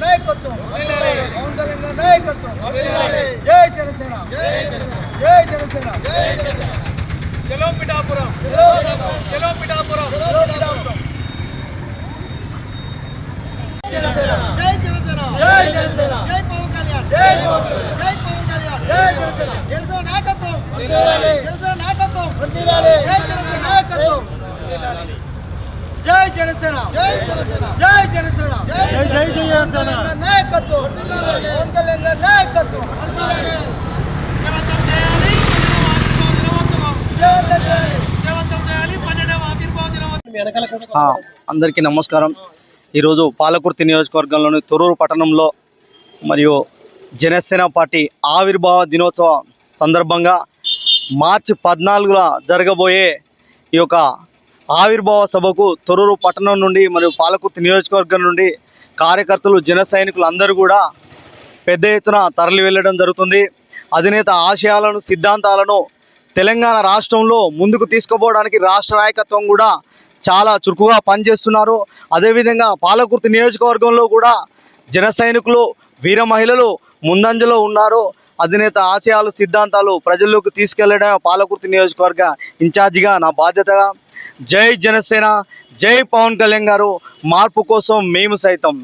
నాయకత్వం పవన్ కళ్యాణ్ నాయకత్వం జై జనసేన జై జనసేన చలో పిఠాపురం చలో పిఠాపురం జై జై జనసేన జై జనసేన జై జనసేన జై నాయకత్వం నాయకత్వం జయవంతం చేయాలి జయవంతం చేయాలి పన్నెండవ ఆవిర్భావ దినోత్సవం అందరికీ నమస్కారం ఈరోజు పాలకుర్తి నియోజకవర్గంలోని తొరూరు పట్టణంలో మరియు జనసేన పార్టీ ఆవిర్భావ దినోత్సవ సందర్భంగా మార్చి పద్నాలుగున జరగబోయే ఈ యొక్క ఆవిర్భావ సభకు తొరూరు పట్టణం నుండి మరియు పాలకుర్తి నియోజకవర్గం నుండి కార్యకర్తలు జన సైనికులు అందరూ కూడా పెద్ద ఎత్తున తరలి వెళ్ళడం జరుగుతుంది. అధినేత ఆశయాలను సిద్ధాంతాలను తెలంగాణ రాష్ట్రంలో ముందుకు తీసుకుపోవడానికి రాష్ట్ర నాయకత్వం కూడా చాలా చురుకుగా పనిచేస్తున్నారు. అదేవిధంగా పాలకుర్తి నియోజకవర్గంలో కూడా జన సైనికులు వీర మహిళలు ముందంజలో ఉన్నారు. అధినేత ఆశయాలు సిద్ధాంతాలు ప్రజల్లోకి తీసుకెళ్ళడం పాలకుర్తి నియోజకవర్గ ఇన్ఛార్జిగా నా బాధ్యతగా. జై జనసేన జై పవన్ కళ్యాణ్ గారు మార్పు కోసం మేము సైతం.